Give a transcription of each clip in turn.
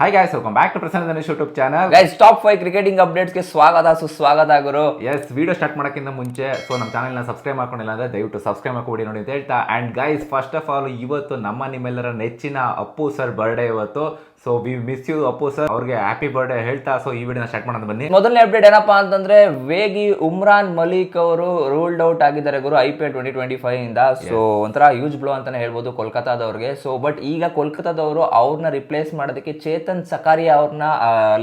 Hi guys welcome back to Prasanna Ganesh YouTube channel guys top five cricketing ಅಪ್ಡೇಟ್ಸ್ಗೆ ಸ್ವಾಗತ ಸುಸ್ವಾಗತ ಗುರು. S video start ಮಾಡೋಕ್ಕಿಂತ ಮುಂಚೆ so ನಮ್ಮ ಚಾನಲ್ನ ಸಬ್ಸ್ಕ್ರೈಬ್ ಮಾಡ್ಕೊಂಡಿಲ್ಲ ಅಂದ್ರೆ ದಯವಿಟ್ಟು ಸಬ್ಸ್ಕ್ರೈಬ್ ಮಾಡ್ಕೊಡಿ ನೋಡಿ ಅಂತ ಹೇಳ್ತಾ. And guys first of all ಇವತ್ತು ನಮ್ಮ ನಿಮ್ಮೆಲ್ಲರ ನೆಚ್ಚಿನ ಅಪ್ಪು ಸರ್ ಬರ್ಡೇ ಇವತ್ತು. So we miss you Appu sir ಅವ್ರಿಗೆ ಹ್ಯಾಪಿ ಬರ್ಡೇ ಹೇಳ್ತಾ ಸೊ ಈ ವಿಡಿಯೋನ ಸ್ಟಾರ್ಟ್ ಮಾಡೋದು ಬನ್ನಿ. ಮೊದಲನೇ ಅಪ್ಡೇಟ್ ಏನಪ್ಪಾ ಅಂತಂದ್ರೆ ವೇಗಿ ಉಮ್ರಾನ್ ಮಲಿಕ್ ಅವರು ರೂಲ್ಡ್ ಔಟ್ ಆಗಿದ್ದಾರೆ ಗುರು I P L twenty twenty five ಇಂದ ಸೊ ಒಂಥರ ಯೂಸ್ ಬ್ಲೋ ಅಂತಾನೆ ಹೇಳ್ಬೋದು ಕೋಲ್ಕತ್ತಾದವ್ರಿಗೆ. ಸೊ ಬಟ್ ಈಗ ಕೋಲ್ಕತ್ತಾದವರು ಅವ್ರನ್ನ ರಿಪ್ಲೇಸ್ ಮಾಡೋದಕ್ಕೆ ಚೇತನ್ ಸಕಾರಿ ಅವ್ರನ್ನ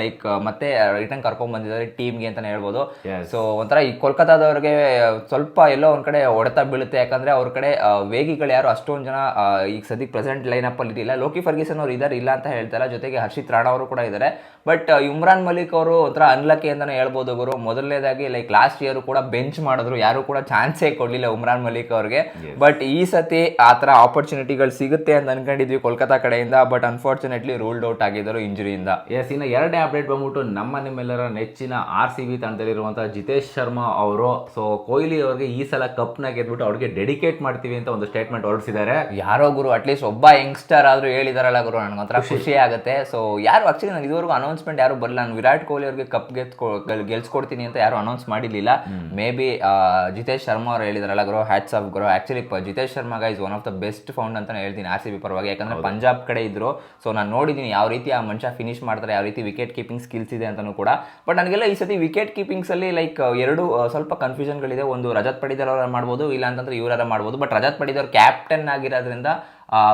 ಲೈಕ್ ಮತ್ತೆ ರಿಟರ್ನ್ ಕರ್ಕೊಂಡ್ ಬಂದಿದ್ದಾರೆ ಟೀಮ್ಗೆ ಅಂತಾನೆ ಹೇಳ್ಬೋದು. ಸೊ ಒಂಥರ ಈ ಕೋಲ್ಕತ್ತಾದವ್ರಿಗೆ ಸ್ವಲ್ಪ ಎಲ್ಲೋ ಒಂದ್ ಕಡೆ ಹೊಡೆತ ಬೀಳುತ್ತೆ. ಯಾಕಂದ್ರೆ ಅವ್ರ ಕಡೆ ವೇಗಿಗಳು ಯಾರು ಅಷ್ಟೊಂದು ಜನ ಈಗ ಸದ್ಯಕ್ಕೆ ಪ್ರೆಸೆಂಟ್ ಲೈನ್ ಅಪ್ ಅಲ್ಲಿ ಇಲ್ಲ. ಲೋಕಿ ಫರ್ಗಿಸನ್ ಅವ್ರು ಇದಾರೆ ಇಲ್ಲ ಅಂತ ಹೇಳ್ತಾರೆ ಜೊತೆಗೆ ಹರ್ಷಿತ್ ರಾಣಾ ಅವರು ಕೂಡ ಇದ್ದಾರೆ. ಬಟ್ ಇಮ್ರಾನ್ ಮಲಿಕ್ ಅವರು ಒಂಥರ ಅನ್ಲಕ್ಕಿ ಅಂತಲೇ ಹೇಳ್ಬೋದು ಗುರು. ಮೊದಲನೇದಾಗಿ ಲೈಕ್ ಲಾಸ್ಟ್ ಇಯರ್ ಕೂಡ ಬೆಂಚ್ ಮಾಡಿದ್ರು. ಯಾರು ಕೂಡ ಚಾನ್ಸೇ ಕೊಡಲಿಲ್ಲ ಉಮ್ರಾನ್ ಮಲಿಕ್ ಅವ್ರಿಗೆ. ಬಟ್ ಈ ಸತಿ ಆ ಥರ ಆಪರ್ಚುನಿಟಿಗಳು ಸಿಗುತ್ತೆ ಅಂತ ಅನ್ಕೊಂಡಿದ್ವಿ ಕೋಲ್ಕತ್ತಾ ಕಡೆಯಿಂದ. ಬಟ್ ಅನ್ಫಾರ್ಚುನೇಟ್ಲಿ ರೂಲ್ಡ್ ಔಟ್ ಆಗಿದ್ದರು ಇಂಜುರಿಯಿಂದ. ಎಸ್ ಇನ್ನು ಎರಡನೇ ಅಪ್ಡೇಟ್ ಬಂದ್ಬಿಟ್ಟು ನಮ್ಮ ನಿಮ್ಮೆಲ್ಲರ ನೆಚ್ಚಿನ ಆರ್ ಸಿ ಬಿ ತಂಡದಲ್ಲಿರುವಂತಹ ಜಿತೇಶ್ ಶರ್ಮಾ ಅವರು. ಸೊ ಕೊಹ್ಲಿ ಅವ್ರಿಗೆ ಈ ಸಲ ಕಪ್ನ ಗೆದ್ಬಿಟ್ಟು ಅವ್ರಿಗೆ ಡೆಡಿಕೇಟ್ ಮಾಡ್ತೀವಿ ಅಂತ ಒಂದು ಸ್ಟೇಟ್ಮೆಂಟ್ ಹೊರಡಿಸಿದ್ದಾರೆ. ಯಾರೋ ಗುರು ಅಟ್ಲೀಸ್ಟ್ ಒಬ್ಬ ಯಂಗ್ಸ್ಟರ್ ಆದ್ರೂ ಹೇಳಿದಾರಲ್ಲ ಗುರು. ನನಗೊಂಥರ ಖುಷಿ ಆಗುತ್ತೆ. ಸೊ ಯಾರು ಆಕ್ಚುಲಿ ನಾನು ಇದುವರೆಗೂ ಅನೌನ್ಸ್ಮೆಂಟ್ ಯಾರು ಬರಲ್ಲ. ನಾನು ವಿರಾಟ್ ಕೊಹ್ಲಿ ಅವ್ರಿಗೆ ಕಪ್ ಗೆದ್ಕೊ ಗೆಲ್ಸ್ಕೊಡ್ತೀನಿ ಅಂತ ಯಾರು ಅನೌನ್ಸ್ ಮಾಡಿರಲಿಲ್ಲ. ಮೇ ಬಿ ಜಿತೇಶ್ ಶರ್ಮಾ ಅವ್ರು ಹೇಳಿದ್ರಲ್ಲ grow hats off grow. Actually Jitesh Sharma is one of the best found ಅಂತ ಹೇಳ್ತೀನಿ ಆರ್ ಸಿ ಬಿ ಪರವಾಗಿ. ಯಾಕಂದ್ರೆ ಪಂಜಾಬ್ ಕಡೆ ಇದ್ರು. ಸೊ ನಾನು ನೋಡಿದ್ದೀನಿ ಯಾವ ರೀತಿ ಆ ಮನುಷ್ಯ ಫಿನಿಶ್ ಮಾಡ್ತಾರೆ ಯಾವ ರೀತಿ ವಿಕೆಟ್ ಕೀಪಿಂಗ್ ಸ್ಕಿಲ್ಸ್ ಇದೆ ಅಂತಲೂ ಕೂಡ. ಬಟ್ ನನಗೆಲ್ಲ ಈ ಸತಿ ವಿಕೆಟ್ ಕೀಪಿಂಗ್ಸ್ ಅಲ್ಲಿ ಲೈಕ್ ಎರಡು ಸ್ವಲ್ಪ ಕನ್ಫ್ಯೂಷನ್ಗಳಿದೆ ಒಂದು ರಜತ್ ಪಡಿದರ್ ಅವರ ಮಾಡ್ಬೋದು ಇಲ್ಲ ಅಂತಂದ್ರೆ ಇವರ ಮಾಡ್ಬೋದು. ಬಟ್ ರಜತ್ ಪಡಿದರ್ ಕ್ಯಾಪ್ಟನ್ ಆಗಿರೋದ್ರಿಂದ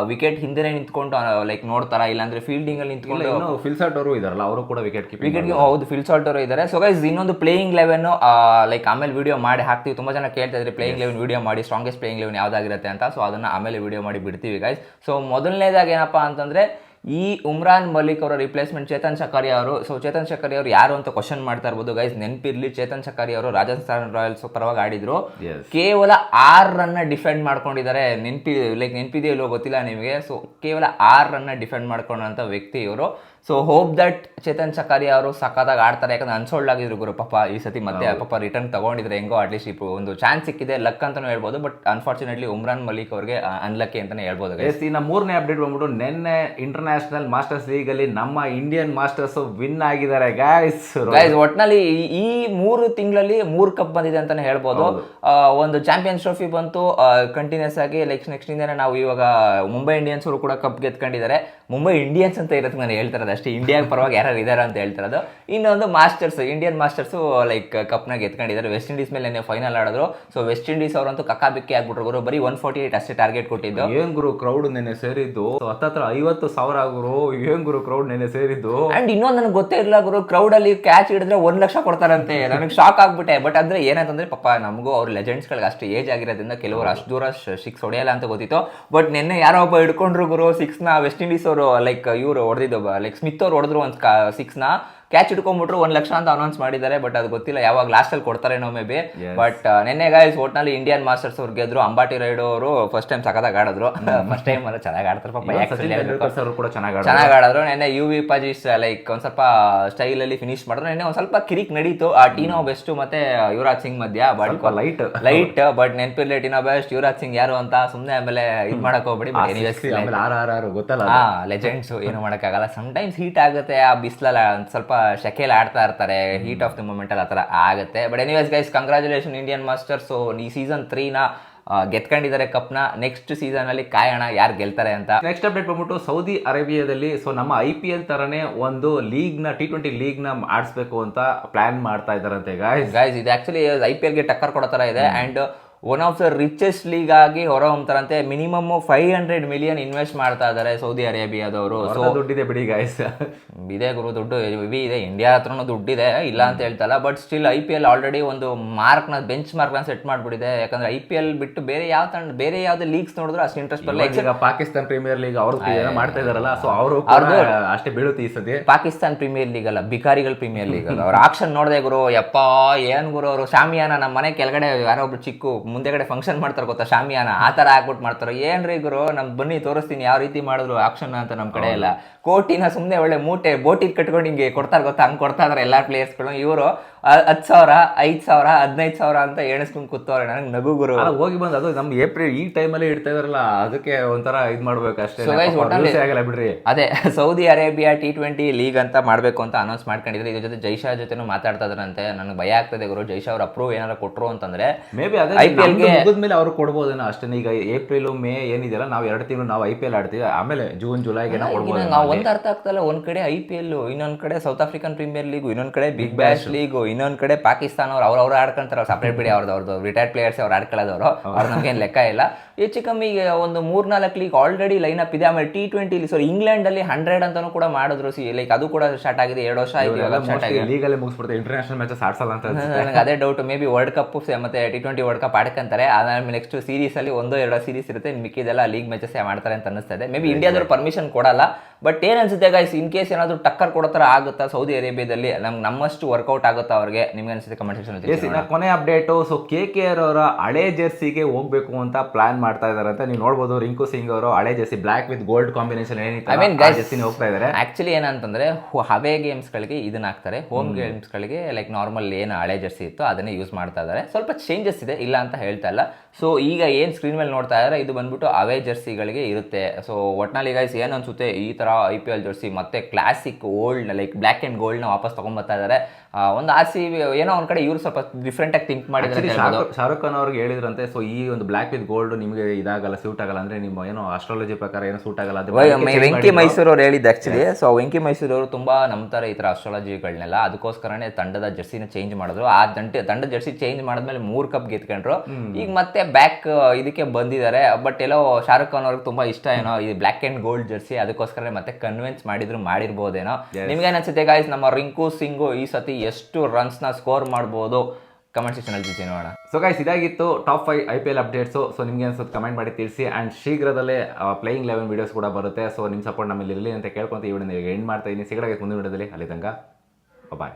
ವಿಕೆಟ್ ಹಿಂದೆನೆ ನಿಂತ್ಕೊಂಡು ಲೈಕ್ ನೋಡ್ತಾರ? ಇಲ್ಲಾಂದ್ರೆ ಫೀಲ್ಡಿಂಗ್ ಅಲ್ಲಿ ನಿಂತ್ಕೊಂಡು ಫಿಲ್ಸಾಟ್ ಅವರು ಇದಾರಲ್ಲ ಅವರು ಕೂಡ ವಿಕೆಟ್ ಕೀಪಿಂಗ್ ವಿಕೆಟ್ ಹೌದು ಫಿಲ್ಸಾಟ್ ಅವರು ಇದ್ದಾರೆ ಸೊ ಗೈಸ್ ಇನ್ನೊಂದು ಪ್ಲೇಯಿಂಗ್ ಲೆವೆನ್ ಲೈಕ್ ಆಮೇಲೆ ವಿಡಿಯೋ ಮಾಡಿ ಹಾಕ್ತೀವಿ. ತುಂಬಾ ಜನ ಕೇಳ್ತಾ ಇದ್ರೆ ಪ್ಲೇಯಿಂಗ್ ಲೆವೆನ್ ವಿಡಿಯೋ ಮಾಡಿ ಸ್ಟ್ರಾಂಗೆಸ್ಟ್ ಪ್ಲೇಯಿಂಗ್ ಲೆವೆನ್ ಯಾವ್ದಾಗಿರುತ್ತೆ ಅಂತ. ಸೊ ಅದನ್ನ ಆಮೇಲೆ ವಿಡಿಯೋ ಮಾಡಿ ಬಿಡ್ತೀವಿ ಗೈಸ್ ಸೊ ಮೊದಲನೇದಾಗಿ ಏನಪ್ಪಾ ಅಂತಂದ್ರೆ ಈ ಉಮ್ರಾನ್ ಮಲಿಕ್ ಅವರ ರಿಪ್ಲೇಸ್ಮೆಂಟ್ ಚೇತನ್ ಶಕಾರಿ ಅವರು. ಸೊ ಚೇತನ್ ಶಕಾರಿ ಅವರು ಯಾರು ಅಂತ ಕ್ವಶನ್ ಮಾಡ್ತಾ ಇರ್ಬೋದು ಗೈಸ್ ನೆನಪಿರ್ಲಿ ಚೇತನ್ ಶಕಾರಿ ಅವರು ರಾಜಸ್ಥಾನ್ ರಾಯಲ್ಸ್ ಪರವಾಗಿ ಆಡಿದ್ರು. ಕೇವಲ ಆರ್ ರನ್ನ ಡಿಫೆಂಡ್ ಮಾಡ್ಕೊಂಡಿದ್ದಾರೆ. ನೆನಪಿ ಲೈಕ್ ನೆನಪಿದೆಯೋ ಇಲ್ಲೋ ಗೊತ್ತಿಲ್ಲ ನಿಮಗೆ. ಸೊ ಕೇವಲ ಆರ್ ರನ್ನ ಡಿಫೆಂಡ್ ಮಾಡ್ಕೊಂಡಂತ ವ್ಯಕ್ತಿ ಇವರು. So hope that Chetan Sakariya ಅವರು ಸಖತ್ತಾಗಿ ಆಡ್ತಾರೆ ಯಾಕಂದ್ರೆ ಅನ್ಸೋಲ್ಡ್ ಆಗಿದ್ರು ಗುರು ಪಾಪ ಈ ಸತಿ ಮತ್ತೆ ಪಾಪ ರಿಟರ್ನ್ ತಗೊಂಡಿದ್ರೆ ಹೆಂಗೋ ಅಟ್ಲೀಸ್ಟ್ ಲೀಸ್ಟ್ ಒಂದು ಚಾನ್ಸ್ ಸಿಕ್ಕಿದೆ ಲಕ್ ಅಂತಾನೂ ಹೇಳ್ಬೋದು ಬಟ್ ಅನ್ಫಾರ್ಚುನೇಟ್ಲಿ ಉಮ್ರಾನ್ ಮಲಿಕ್ ಅವರಿಗೆ ಅನ್ಲಕ್ಕಿ ಅಂತಾನೆ ಹೇಳ್ಬೋದು ಎಸ್ ಇನ್ನು ಮೂರನೇ ಅಪ್ಡೇಟ್ ಬಂದ್ಬಿಟ್ಟು ನಿನ್ನೆ ಇಂಟರ್ನ್ಯಾಷನಲ್ ಮಾಸ್ಟರ್ಸ್ ಲೀಗ್ ಅಲ್ಲಿ ನಮ್ಮ ಇಂಡಿಯನ್ ಮಾಸ್ಟರ್ಸ್ ವಿನ್ ಆಗಿದ್ದಾರೆ ಗೈಸ್ ಗೈಸ್ ಒಟ್ನಲ್ಲಿ ಈ ಮೂರು ತಿಂಗಳಲ್ಲಿ ಮೂರು ಕಪ್ ಬಂದಿದೆ ಅಂತಾನೆ ಹೇಳ್ಬೋದು. ಒಂದು ಚಾಂಪಿಯನ್ಸ್ ಟ್ರೋಫಿ ಬಂತು ಕಂಟಿನ್ಯೂಸ್ ಆಗಿ ಲೈಕ್ ನೆಕ್ಸ್ಟ್ ಇಂದ ನಾವು ಇವಾಗ ಮುಂಬೈ ಇಂಡಿಯನ್ಸ್ ಅವರು ಕೂಡ ಕಪ್ ಗೆತ್ಕೊಂಡಿದ್ದಾರೆ. ಮುಂಬೈ ಇಂಡಿಯನ್ಸ್ ಅಂತ ಇರೋದಕ್ಕೆ ನಾನು ಹೇಳ್ತಾರೆ ಅಷ್ಟೇ ಇಂಡಿಯಾ ಪರವಾಗಿ ಯಾರು ಇದ್ದಾರೆ ಅಂತ ಹೇಳ್ತಿರೋದು. ಇನ್ನೊಂದು ಮಾಸ್ಟರ್ಸ್ ಇಂಡಿಯನ್ ಮಾಸ್ಟರ್ಸ್ ಲೈಕ್ ಕಪ್ನಾಗ ಎತ್ಕೊಂಡಿದ್ದಾರೆ. ವೆಸ್ಟ್ ಇಂಡೀಸ್ ಮೇಲೆ ಫೈನಲ್ ಆಡಿದ್ರು. ಸೊ ವೆಸ್ಟ್ ಇಂಡೀಸ್ ಅವರಂತೂ ಕಕ್ಕಾಬಿಕ್ಕಿ ಆಗ್ಬಿಟ್ರು ಗುರು. ಬರೀ ಒನ್ ಫೋರ್ಟಿ ಏಟ್ ಅಷ್ಟೇ ಟಾರ್ಗೆಟ್ ಕೊಟ್ಟಿದ್ದು. ಏನ್ ಗುರು ಕ್ರೌಡ್ ನೆನೆ ಸೇರಿದ್ದು? ಹತ್ತತ್ರ ಐವತ್ತು ಸಾವಿರ ಗುರು. ಏನ್ ಗುರು ಕ್ರೌಡ್ ನೆನೆ ಸೇರಿದ್ದು? ಅಂಡ್ ಇನ್ನೊಂದು ನನಗೆ ಗೊತ್ತೇ ಇಲ್ಲ ಗುರು. ಕ್ರೌಡ್ ಅಲ್ಲಿ ಕ್ಯಾಚ್ ಹಿಡಿದ್ರೆ ಒಂದ್ ಲಕ್ಷ ಕೊಡ್ತಾರಂತೆ. ನನಗೆ ಶಾಕ್ ಆಗ್ಬಿಟ್ಟೆ. ಬಟ್ ಅಂದ್ರೆ ಏನಂತಂದ್ರೆ ಪಾಪ ನಮಗೂ ಅವ್ರ ಲೆಜೆಂಡ್ಸ್ ಗಳಿಗೆ ಅಷ್ಟು ಏಜ್ ಆಗಿರೋದ್ರಿಂದ ಕೆಲವರು ಅಷ್ಟು ದೂರ ಸಿಕ್ಸ್ ಹೊಡೆಯಲ್ಲ ಅಂತ ಗೊತ್ತಿತ್ತು. ಬಟ್ ನಿನ್ನೆ ಯಾರೋ ಒಬ್ಬ ಹಿಡ್ಕೊಂಡ್ರು ಗುರು ಸಿಕ್ಸ್ನ ವೆಸ್ಟ್ ಇಂಡೀಸ್ ಅವರು ಲೈಕ್ ಇವರು ಹೊಡೆದಿದ್ದು ಲೈಕ್ ಸ್ಮಿತ್ ಅವ್ರು ಹೊಡೆದ್ರು ಒಂದು ಕಾ ನ. ಕ್ಯಾಚ್ ಇಟ್ಕೊಂಡ್ಬಿಟ್ರು ಒಂದ್ ಲಕ್ಷ ಅಂತ ಅನೌನ್ಸ್ ಮಾಡಿದ್ದಾರೆ ಬಟ್ ಅದು ಗೊತ್ತಿಲ್ಲ ಯಾವಾಗ ಲಾಸ್ಟಲ್ಲಿ ಕೊಡ್ತಾರೇನೋ ಮೇ ಬಿ ಬಟ್ ನಿನ್ನೆ ಗಾಯ್ಸ್ ಒಟ್ನಲ್ಲಿ ಇಂಡಿಯನ್ ಮಾಸ್ಟರ್ಸ್ ಅವ್ರು ಗೆದ್ರು ಅಂಬಾಟಿ ರೈಡ್ ಅವರು ಫಸ್ಟ್ ಟೈಮ್ ಸಖತ್ತಾಗಿ ಆಡಿದ್ರು. ಫಸ್ಟ್ ಟೈಮ್ ಅಲ್ಲ ಚೆನ್ನಾಗಿ ಆಡ್ತಾರೆ ಪಾಪ ಕೂಡ ಚೆನ್ನಾಗಿ ಚೆನ್ನಾಗಿ ಆಡಿದ್ರು ನೆನ್ನೆ ಯು ವಿ ಪಾಜಿಸ್ ಲೈಕ್ ಒಂದ್ ಸ್ವಲ್ಪ ಸ್ಟೈಲ್ ಅಲ್ಲಿ ಫಿನಿಶ್ ಮಾಡಿದ್ರು. ನೆನ್ನೆ ಒಂದ್ ಸ್ವಲ್ಪ ಕಿರಿಕ್ ನಡೀತು. ಆ ಟೀನೋ ಬೆಸ್ಟ್ ಮತ್ತೆ ಯುವರಾಜ್ ಸಿಂಗ್ ಮಧ್ಯ ಬಟ್ ಲೈಟ್ ಲೈಟ್ ಬಟ್ ನೆನ್ಪಿರ್ಲಿ ಟೀನೋ ಬೆಸ್ಟ್ ಯುವರಾಜ್ ಸಿಂಗ್ ಯಾರು ಅಂತ ಸುಮ್ಮನೆ ಆಮೇಲೆ ಇದ್ ಮಾಡಕ್ ಹೋಗ್ಬೇಡಿ ಗೊತ್ತಲ್ಲ ಲೆಜೆಂಡ್ಸ್ ಏನು ಸಮ್ ಟೈಮ್ಸ್ ಹೀಟ್ ಆಗುತ್ತೆ ಆ ಬಿಸಿಲಲ್ಲ ಒಂದ್ ಸ್ವಲ್ಪ ಶೆಕೆಲ್ ಆಡ್ತಾ ಇರ್ತಾರೆ ಹೀಟ್ ಆಫ್ ದ ಮೂಮೆಂಟ್ ಅಲ್ಲಿ ಆತರ ಆಗುತ್ತೆ. But anyways guys congratulation Indian master so ಈ ಸೀಸನ್ ತ್ರೀನ ಗೆತ್ಕೊಂಡಿದ್ದಾರೆ ಕಪ್ನ ನೆಕ್ಸ್ಟ್ ಸೀಸನ್ ಅಲ್ಲಿ ಕಾಯೋಣ ಯಾರು ಗೆಲ್ತಾರೆ ಅಂತ. ನೆಕ್ಸ್ಟ್ ಅಪ್ಡೇಟ್ ಬಂದ್ಬಿಟ್ಟು ಸೌದಿ ಅರೇಬಿಯಾದಲ್ಲಿ ಸೊ ನಮ್ಮ ಐ ಪಿ ಎಲ್ ತರನೇ ಒಂದು ಲೀಗ್ನ ಟಿ ಟ್ವೆಂಟಿ ಲೀಗ್ನ ಆಡಿಸ್ಬೇಕು ಅಂತ ಪ್ಲಾನ್ ಮಾಡ್ತಾ ಇದಾರಂತೆ ಗಾಯ್ಸ್ ಗೈಸ್ ಇದು ಆಕ್ಚುಲಿ ಐ ಪಿ ಎಲ್ಗೆ ಟಕ್ಕರ್ ಕೊಡೋ ತರ ಇದೆ. And one of the richest league ಆಗಿ ಹೊರ ಹೊಮ್ತಾರಂತೆ. Minimum five hundred million invest ಮಾಡ್ತಾ ಇದ್ದಾರೆ ಸೌದಿ ಅರೇಬಿಯಾದವರು ಸೊ ದುಡ್ಡಿದೆ ಬಿಡಿ ಗಾಯ್ಸ್ ಇದೆ ಗುರು ದುಡ್ಡು ವಿ ಇದೆ. ಇಂಡಿಯಾ ಹತ್ರನೂ ದುಡ್ಡಿದೆ. ಇಲ್ಲ ಅಂತ ಹೇಳ್ತಲ್ಲ. But still I P L already ಒಂದು ಮಾರ್ಕ್ನ ಬೆಂಚ್ ಮಾರ್ಕ್ನ ಸೆಟ್ ಮಾಡ್ಬಿಟ್ಟಿದೆ. ಯಾಕಂದ್ರೆ ಐ ಪಿ ಎಲ್ ಬಿಟ್ಟು ಬೇರೆ ಯಾವ ತಂಡ ಬೇರೆ ಯಾವ್ದು ಲೀಗ್ಸ್ ನೋಡಿದ್ರು ಅಷ್ಟು ಇಂಟ್ರೆಸ್ಟ್ ಬರಲ್ಲ. ಈಗ ಪಾಕಿಸ್ತಾನ ಪ್ರೀಮಿಯರ್ ಲೀಗ್ ಅವರು ಮಾಡ್ತಾ ಇದಾರಲ್ಲ. ಸೊ ಅವರು ಅಷ್ಟೇ ಬೀಳುತ್ತೆ ಈ ಸತಿ. ಪಾಕಿಸ್ತಾನ್ ಪ್ರೀಮಿಯರ್ ಲೀಗ್ ಅಲ್ಲ. ಬಿಕಾರಿಗಳ ಪ್ರೀಮಿಯರ್ ಲೀಗ್ ಅಲ್ಲ. ಅವ್ರ ಆಕ್ಷನ್ ನೋಡಿದೆ ಗುರು. ಯಪ್ಪ ಏನ್ ಗುರು ಅವರು? ಶಾಮಿಯಾನ ನಮ್ಮ ಮನೆ ಕೆಳಗಡೆ ಯಾರೋ ಒಬ್ರು ಚಿಕ್ಕು ಮುಂದೆಗಡೆ ಫಂಕ್ಷನ್ ಮಾಡ್ತಾರೆ ಗೊತ್ತಾ? ಶಾಮಿಯಾನ. ಆ ಥರ ಹಾಕ್ಬಿಟ್ಟು ಮಾಡ್ತಾರೆ? ಏನ್ರಿ ಗುರು? ನಮ್ ಬನ್ನಿ ತೋರಿಸ್ತೀನಿ. ಯಾವ ರೀತಿ ಮಾಡಿದ್ರು ಆಕ್ಷನ್ ಅಂತ ನಮ್ ಕಡೆ ಎಲ್ಲ ಕೋಟಿನ ಸುಮ್ಮನೆ ಒಳ್ಳೆ ಮೂಟೆ ಬೋಟಿಗೆ ಕಟ್ಕೊಂಡು ಹಿಂಗೆ ಕೊಡ್ತಾರೆ ಗೊತ್ತಾ? ಹಂಗೆ ಕೊಡ್ತಾ ಇದಾರೆ ಎಲ್ಲಾ ಪ್ಲೇಯರ್ಸ್ಗಳು ಇವರು ಹತ್ತು ಸಾವಿರ ಐದು ಸಾವಿರ ಹದಿನೈದು ಸಾವಿರ ಅಂತ ಎಣಿಸ್ಕೊಂಡು ಕೂತವ್ರೆ ನನಗೆ ನಗು ಗುರು. ಹೋಗಿ ಬಂದು ಅದು ನಮ್ ಏಪ್ರಿಲ್ ಈ ಟೈಮಲ್ಲಿ ಇಡ್ತಾ ಇದಾರಲ್ಲ ಅದಕ್ಕೆ ಒಂಥರ ಇದು ಮಾಡ್ಬೇಕು ಅಷ್ಟೇ. ಆಗಲ್ಲ ಬಿಡ್ರಿ. ಅದೇ Saudi Arabia T twenty league ಅಂತ ಮಾಡಬೇಕು ಅಂತ ಅನೌನ್ಸ್ ಮಾಡ್ಕೊಂಡಿದ್ರೆ. ಇದ್ರ ಜೊತೆ ಜೈಶಾ ಜೊತೆನೂ ಮಾತಾಡ್ತಾ ಇದ್ರಂತೆ ನನಗೆ ಭಯ ಆಗ್ತದೆ ಗುರು. ಜೈಶಾ ಅವ್ರ ಅಪ್ರೂವ್ ಏನಾರ ಕೊಟ್ಟರು ಅಂತಂದ್ರೆ ಮೇ ಬಿ ಅದೇ ಐಪಿಎಲ್ ಮೇಲೆ ಮುಗಿದ್ಮೇಲೆ ಅವ್ರು ಕೊಡ್ಬೋದೇನೋ ಅಷ್ಟೇ ಈಗ ಏಪ್ರಿಲ್ ಮೇ ಏನಿದೆಯಲ್ಲ ನಾವು ಎರಡು ತಿಂಗಳು ನಾವು ಐ ಪಿ ಎಲ್ ಆಡ್ತೀವಿ. ಆಮೇಲೆ ಜೂನ್ ಜುಲೈಗೆ ಕೊಡ್ಬೋದು ನಾವು ಒಂದು ಅರ್ಥ ಆಗ್ತಲ್ಲ ಒಂದ್ ಕಡೆ ಐ ಪಿ ಎಲ್ ಇನ್ನೊಂದ್ ಕಡೆ ಸೌತ್ ಆಫ್ರಿಕನ್ ಪ್ರೀಮಿಯರ್ ಲೀಗು ಇನ್ನೊಂದ್ ಕಡೆ ಬಿಗ್ ಬ್ಯಾಶ್ ಲೀಗ್ ಇನ್ನೊಂದ್ ಕಡೆ ಪಾಕಿಸ್ತಾನ ಅವ್ರು ಅವ್ರು ಅವ್ರು ಸಪ್ರೇಟ್ ಬಿಡಿ ಅವ್ರದ್ದು ಅವ್ರದ್ದು ರಿಟೈರ್ಡ್ ಪ್ಲೇಯರ್ಸ್ ಅವ್ರು ಆಡ್ಕೊಳ್ಳೋದವ್ರು ಅವ್ರು. ನಮ್ಗೇನು ಲೆಕ್ಕ ಇಲ್ಲ. ಹೆಚ್ಚು ಕಮ್ಮಿ ಈಗ ಒಂದು ಮೂರ್ನಾಲ್ಕು ಲೀಗ್ ಆಲ್ರೆಡಿ ಲೈನ್ ಅಪ್ ಇದೆ. ಆಮೇಲೆ ಟಿ ಟ್ವೆಂಟಿಲಿ ಸೊ ಇಂಗ್ಲೆಂಡ್ ಅಲ್ಲಿ ಹಂಡ್ರೆಡ್ ಅಂತಾನು ಕೂಡ ಮಾಡಿದ್ರು. ಸಿ ಲೈಕ್ ಅದು ಕೂಡ ಸ್ಟಾರ್ಟ್ ಆಗಿದೆ. ಎರಡು ವರ್ಷ ಆಯ್ತು ಸ್ಟಾರ್ಟ್ ಆಗಿದೆ. ಲೀಗಲ್ಲೇ ಮುಗಿಸ್ಬಿಡ್ತಾರೆ. ಇಂಟರ್ನ್ಯಾಷನಲ್ ಮ್ಯಾಚಸ್ ಆಡ್ಸಲ್ಲ ಅಂತ. ನನಗೆ ಅದೇ doubt may be world cup ಮತ್ತೆ ಟಿ ಟ್ವೆಂಟಿ ವರ್ಲ್ಡ್ ಕಪ್ ಆಡ್ಕೊಂತಾರೆ. ಆಮೇಲೆ ನೆಕ್ಸ್ಟ್ ಸೀರೀಸ್ ಅಲ್ಲಿ ಒಂದೋ ಎರಡೋ ಸೀರೀಸ್ ಇರುತ್ತೆ. ಮಿಕ್ಕಿದೆಲ್ಲ ಲೀಗ್ ಮ್ಯಾಚಸ್ ಮಾಡ್ತಾರೆ ಅಂತ ಅನಿಸ್ತದೆ ಮೇ ಬಿ ಇಂಡಿಯಾದವ್ರು ಪರ್ಮಿಷನ್ ಕೊಡಲ್ಲ. ಬಟ್ ಏನ್ ಅನ್ಸುತ್ತೆ ಗೈಸ್ ಇನ್ ಕೇಸ್ ಏನಾದರೂ ಟಕ್ಕರ್ ಕೊಡೋ ಥರ ಆಗುತ್ತಾ ಸೌದಿ ಅರೇಬಿಯಾದಲ್ಲಿ ನಮ್ಗೆ ನಮ್ಮಷ್ಟು ವರ್ಕೌಟ್ ಆಗುತ್ತಾ ಅವ್ರಿಗೆ? ನಿಮ್ಗೆ ಅನಿಸುತ್ತೆ ಕಮೆಂಟ್ ಸೆಕ್ಷನ್ ಕೊನೆ update so K K R ಅವರ ಹಳೆ ಜೆರ್ಸಿಗೆ ಹೋಗ್ಬೇಕು ಅಂತ ಪ್ಲಾನ್ ಮಾಡ್ತಾ ಇದಾರೆ ಅಂತ ನೀವು ನೋಡ್ಬೋದು ರಿಂಕು ಸಿಂಗ್ ಅವರು ಹಳೆ jersey black with gold combination ಏನಿತ್ತು ಐ ಮೀನ್ ಜೆರ್ಸಿನ ಹೋಗ್ತಾ ಇದಾರೆ. ಆಕ್ಚುಲಿ ಏನಂತಂದ್ರೆ ಹವೆ ಗೇಮ್ಸ್ಗಳಿಗೆ ಇದನ್ನ ಹಾಕ್ತಾರೆ. ಹೋಮ್. ಗೇಮ್ಸ್ಗಳಿಗೆ ಲೈಕ್ ನಾರ್ಮಲ್ ಏನು ಹಳೆ ಜೆರ್ಸಿ ಇತ್ತು ಅದನ್ನೇ ಯೂಸ್ ಮಾಡ್ತಾ ಇದ್ದಾರೆ ಸ್ವಲ್ಪ ಚೇಂಜಸ್ ಇದೆ ಇಲ್ಲ ಅಂತ ಹೇಳ್ತಾ ಇಲ್ಲ. ಸೊ ಈಗ ಏನು ಸ್ಕ್ರೀನ್ ಮೇಲೆ ನೋಡ್ತಾ ಇದ್ದಾರೆ ಇದು ಬಂದ್ಬಿಟ್ಟು ಅವೇ ಜೆರ್ಸಿಗಳಿಗೆ ಇರುತ್ತೆ. ಸೊ ಒಟ್ನಲ್ಲಿ ಗೈಸ್ ಏನು ಅನ್ಸುತ್ತೆ ಈ ಥರ ಐ ಪಿ ಎಲ್ ಜೋಡಿಸಿ ಮತ್ತೆ classic old like black and ಗೋಲ್ಡ್ನ ವಾಪಸ್ ತೊಗೊಂಬರ್ತಾ ಇದ್ದಾರೆ ಒಂದು ಆರ್ ಸಿ ಏನೋ ಒಂದು ಕಡೆ ಇವರು ಸ್ವಲ್ಪ ಡಿಫ್ರೆಂಟಾಗಿ ಥಿಂಕ್ ಹೇಳ್ಬೋದು. ಶಾರುಖ್ ಖಾನ್ ಅವ್ರಿಗೆ ಹೇಳಿದ್ರಂತೆ ಸೊ ಈ ಒಂದು ಬ್ಲಾಕ್ ವಿತ್ ಗೋಲ್ಡ್ ನಿಮಗೆ ಇದಾಗಲ್ಲ ಸೂಟ್ ಆಗಲ್ಲ ಅಂದ್ರೆ ನಿಮ್ಮ ಏನೋ ಆಸ್ಟ್ರಾಲಜಿ ಪ್ರಕಾರ ಏನೋ ಸೂಟ್ ಆಗಲ್ಲ change ವೆಂಕಿ. ಮೈಸೂರು ಅವ್ರು ಹೇಳಿದ್ದು ಆಕ್ಚುಲಿ ಸೊ ವೆಂಕಿ ಮೈಸೂರು ಅವರು ತುಂಬಾ ನಂಬ್ತಾರೆ ಈ ತರ ಆಸ್ಟ್ರಾಲಜಿಗಳನ್ನೆಲ್ಲ ಅದಕ್ಕೋಸ್ಕರನೇ ತಂಡದ ಜರ್ಸಿನ ಚೇಂಜ್ ಮಾಡಿದ್ರು. ಆ ದಂಡ ತಂಡದ ಜರ್ಸಿ ಚೇಂಜ್ ಮಾಡಿದ್ಮೇಲೆ ಮೂರು ಕಪ್ ಗೆದ್ಕೊಂಡ್ರು. ಈಗ ಮತ್ತೆ ಬ್ಯಾಕ್ ಇದಕ್ಕೆ ಬಂದಿದ್ದಾರೆ. ಬಟ್ ಎಲ್ಲೋ ಶಾರುಖ್ ಖಾನ್ ಅವ್ರಿಗೆ ತುಂಬಾ ಇಷ್ಟ ಏನೋ ಈ ಬ್ಲ್ಯಾಕ್ ಅಂಡ್ ಗೋಲ್ಡ್ ಜರ್ಸಿ. ಅದಕ್ಕೋಸ್ಕರ ಮತ್ತೆ ಕನ್ವಿನ್ಸ್ ಮಾಡಿದ್ರು ಮಾಡಿರ್ಬೋದೇನೋ. ನಿಮ್ಗೆ ಅನ್ಸುತ್ತೆ ಗಾಯ್ಸ್ ನಮ್ಮ ರಿಂಕು ಸಿಂಗು ಈ ಸತಿ ಎಷ್ಟು ರನ್ಸ್ನ ಸ್ಕೋರ್ ಮಾಡ್ಬೋದು? ಕಮೆಂಟ್ ಸೆಕ್ಷನ್ ಅಲ್ಲಿ ನೋಡೋಣ. ಸೊ ಗೈಸ್ ಇದಾಗಿತ್ತು top five I P L updates so ನಿಮಗೆ ಅನ್ಸುತ್ತೆ ಕಮೆಂಟ್ ಮಾಡಿ ತಿಳಿಸಿ. ಆ್ಯಂಡ್ ಶೀಘ್ರದಲ್ಲೇ ಪ್ಲೇಯಿಂಗ್ ಲೆವೆನ್ ವೀಡಿಯೋಸ್ ಕೂಡ ಬರುತ್ತೆ. ಸೊ ನಿಮ್ಮ ಸಪೋರ್ಟ್ ನಮ್ಮಲ್ಲಿ ಇರಲಿ ಅಂತ ಕೇಳ್ಕೊಂತ ಈ ವಿಡಿಯೋ ಎಂಡ್ ಮಾಡ್ತಾ ಇದ್ದೀನಿ ಸಿಗಡಾಗಿ ಮುಂದಿನ ವಿಡಿಯೋದಲ್ಲಿ ಅಲ್ಲಿ ತನಕ ಬಾಯ್